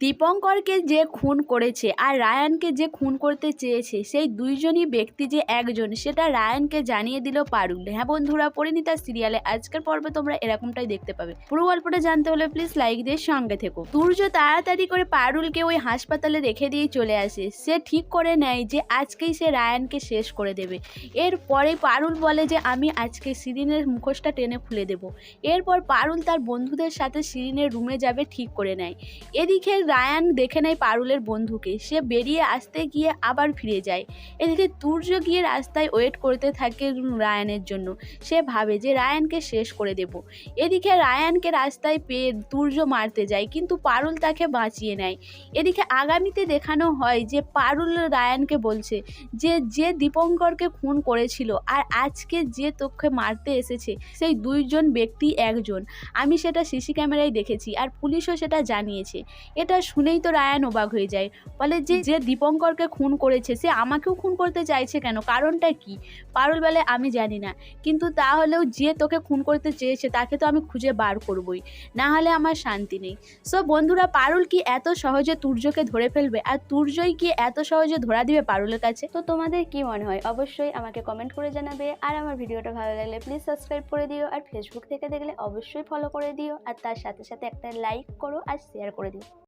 দীপঙ্করকে যে খুন করেছে আর রায়ানকে যে খুন করতে চেয়েছে, সেই দুইজনই ব্যক্তি যে একজন, সেটা রায়ানকে জানিয়ে দিল পারুল। হ্যাঁ বন্ধুরা, পরিণীতা সিরিয়ালে আজকের পর্বে তোমরা এরকমটাই দেখতে পাবে। পুরো গল্পটা জানতে হলে প্লিজ লাইক দিয়ে সঙ্গে থেকো। সূর্য তাড়াতাড়ি করে পারুলকে ওই হাসপাতালে রেখে দিয়ে চলে আসে। সে ঠিক করে নেয় যে আজকেই সে রায়ানকে শেষ করে দেবে। এরপরে পারুল বলে যে, আমি আজকে সিরিনের মুখোশটা টেনে খুলে দেব। এরপর পারুল তার বন্ধুদের সাথে সিরিনের রুমে যাবে ঠিক করে নেয়। এদিকে রায়ান দেখে নেয় পারুলের বন্ধুকে। সে বেরিয়ে আসতে গিয়ে আবার ফিরে যায়। এদিকে তুর্য গিয়ে রাস্তায় ওয়েট করতে থাকে রায়ানের জন্য। সে ভাবে যে রায়ানকে শেষ করে দেব। এদিকে রায়ানকে রাস্তায় পেয়ে তুর্য মারতে যায়, কিন্তু পারুল তাকে বাঁচিয়ে নেয়। এদিকে আগামীতে দেখানো হয় যে পারুল রায়ানকে বলছে যে যে দীপঙ্করকে খুন করেছিল আর আজকে যে তোকে মারতে এসেছে, সেই দুইজন ব্যক্তি একজন। আমি সেটা সিসি ক্যামেরায় দেখেছি আর পুলিশও সেটা জানিয়েছে। এটা শুনেই তো রায়ান অবাক হয়ে যায়। বলে যে যে দীপঙ্করকে খুন করেছে, সে আমাকেও খুন করতে চাইছে কেন? কারণটা কি? পারুল বলে, আমি জানি না। কিন্তু তাহলেও যে তোকে খুন করতে চেয়েছে, তাকে তো আমি খুঁজে বার করবই। না হলে আমার শান্তি নেই। সো বন্ধুরা, পারুল কি এত সহজে তুর্যকে ধরে ফেলবে? আর তুর্যই কি এত সহজে ধরা দিবে পারুলের কাছে? তো তোমাদের কি মনে হয়? অবশ্যই আমাকে কমেন্ট করে জানাবে। আর আমার ভিডিওটা ভালো লাগলে প্লিজ সাবস্ক্রাইব করে দিও। আর ফেসবুক থেকে দেখলে অবশ্যই ফলো করে দিও। আর তার সাথে সাথে একটা লাইক করো আর শেয়ার করে দিও।